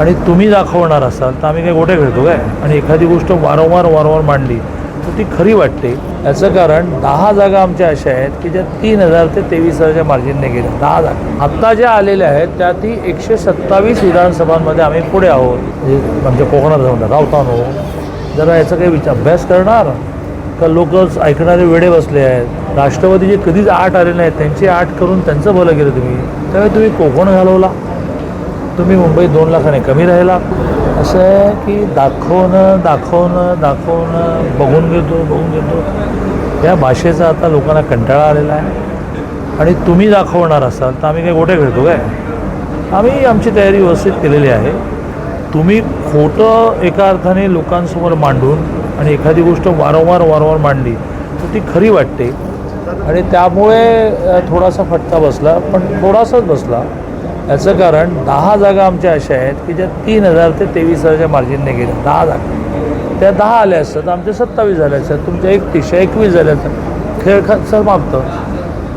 आणि तुम्ही दाखवणार असाल तर आम्ही काही गोटे खेळतो काय? आणि एखादी गोष्ट वारंवार वारंवार मांडली तर ती खरी वाटते. याचं कारण दहा जागा आमच्या अशा आहेत की ज्या तीन हजार ते तेवीस हजारच्या मार्जिनने गेल्या. दहा जागा. आत्ता ज्या आलेल्या आहेत त्या ती एकशे सत्तावीस विधानसभांमध्ये आम्ही पुढे आहोत. म्हणजे म्हणजे कोकणात जाऊन रावतानो जरा याचा काही विचार अभ्यास करणार? का लोक ऐकणारे वेडे बसले आहेत? राष्ट्रवादी जे कधीच आठ आले नाहीत. त्यांची आठ करून त्यांचं भलं केलं तुम्ही. त्यावेळी तुम्ही कोकण घालवला. तुम्ही मुंबईत दोन लाखाने कमी राहिला. असं आहे की दाखवणं दाखवणं दाखवणं बघून घेतो बघून घेतो. या भाषेचा आता लोकांना कंटाळा आलेला आहे. आणि तुम्ही दाखवणार असाल तर आम्ही काही गोटे खेळतो काय? आम्ही आमची तयारी व्यवस्थित केलेली आहे. तुम्ही खोटं एका अर्थाने लोकांसमोर मांडून आणि एखादी गोष्ट वारंवार वारंवार मांडली तर ती खरी वाटते. आणि त्यामुळे थोडासा फटका बसला पण थोडासाच बसला. याचं कारण दहा जागा आमच्या अशा आहेत की ज्या तीन हजार ते तेवीस हजारच्या मार्जिनने गेल्या. दहा जागा. त्या दहा आल्या असतात तर आमच्या सत्तावीस झाल्या असतात तुमच्या एकतीसशे एकवीस झाल्या असतात. खेळ ख समाप्त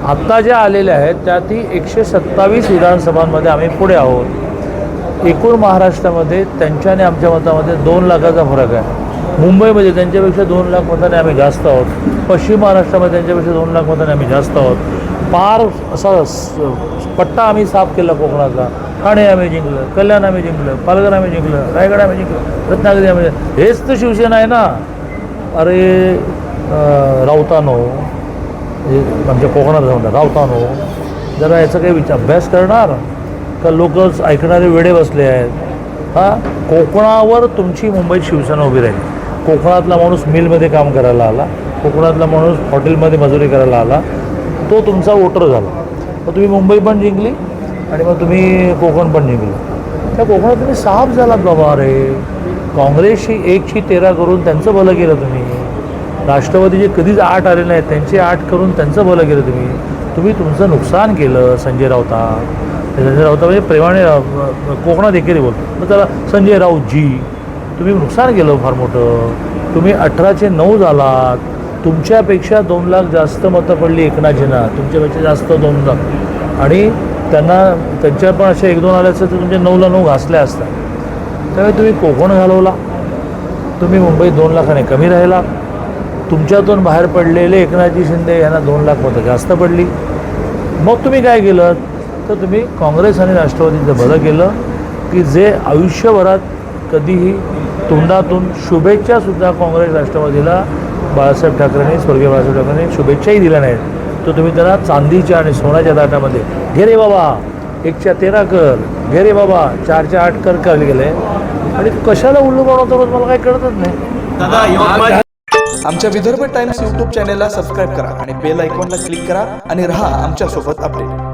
आत्ता ज्या आलेल्या आहेत त्यातही एकशे सत्तावीस विधानसभांमध्ये आम्ही पुढे आहोत. एकूण महाराष्ट्रामध्ये त्यांच्याने आमच्या मतामध्ये दोन लाखाचा फरक आहे. मुंबईमध्ये त्यांच्यापेक्षा दोन लाख मताने आम्ही जास्त आहोत. पश्चिम महाराष्ट्रामध्ये त्यांच्यापेक्षा दोन लाख मताने आम्ही जास्त आहोत. पार असा पट्टा आम्ही साफ केला कोकणाचा ठाणे आम्ही जिंकलं कल्याण आम्ही जिंकलं पालघर आम्ही जिंकलं रायगड आम्ही जिंकलं रत्नागिरी आम्ही जिंकलं. हेच तर शिवसेना आहे ना. अरे रावतानो हे आमच्या कोकणात जाऊन रावतानो जरा याचा काही विचार अभ्यास करणार? का लोक ऐकणारे वेडे बसले आहेत? हां? कोकणावर तुमची मुंबईत शिवसेना उभी राहिली. कोकणातला माणूस मिलमध्ये काम करायला आला. कोकणातला माणूस हॉटेलमध्ये मजुरी करायला आला. तो तुमचा वोटर झाला. मग तुम्ही मुंबई पण जिंकली आणि मग तुम्ही कोकण पण जिंकलं. त्या कोकणात तुम्ही साफ झालात बाबा अरे. काँग्रेसशी एकशी तेरा करून त्यांचं भलं केलं तुम्ही. राष्ट्रवादीचे कधीच आठ आले नाहीत त्यांची आठ करून त्यांचं भलं केलं तुम्ही. तुम्ही तुमचं नुकसान केलं संजय राऊता. संजय राऊता म्हणजे प्रेमाने कोकणात एकेरी बोलतो. मग त्याला संजय राऊत जी तुम्ही नुकसान केलं फार मोठं. तुम्ही अठराचे नऊ झालात. तुमच्यापेक्षा दोन लाख जास्त मतं पडली एकनाथजींना. तुमच्यापेक्षा जास्त दोन लाख. आणि त्यांना त्यांच्या पण अशा एक दोन आल्या असतात तर तुमच्या नऊला नऊ घासल्या असतात त्यामुळे तुम्ही कोकण घालवला. तुम्ही मुंबईत दोन लाखाने कमी राहिला. तुमच्यातून बाहेर पडलेले एकनाथजी शिंदे यांना दोन लाख मतं जास्त पडली. मग तुम्ही काय केलं? तर तुम्ही काँग्रेस आणि राष्ट्रवादीचं भलं केलं की जे आयुष्यभरात कधीही तोंडातून शुभेच्छासुद्धा काँग्रेस राष्ट्रवादीला बाळासाहेब ठाकरेंनी स्वर्गीय बाळासाहेब ठाकरेंनी शुभेच्छाही दिल्या नाहीत. तर तुम्ही त्यांना चांदीच्या आणि सोन्याच्या ताटामध्ये घे रे बाबा एकच्या तेरा कर घे रे बाबा चारच्या आठ कर कर गेले. आणि कशाला उल्लू बनवतो रोज मला काही कळतच नाही. आमच्या विदर्भ टाइम्स यूट्यूब चॅनेलला सबस्क्राईब करा आणि बेल आयकॉनला क्लिक करा आणि रहा आमच्यासोबत अपडेट.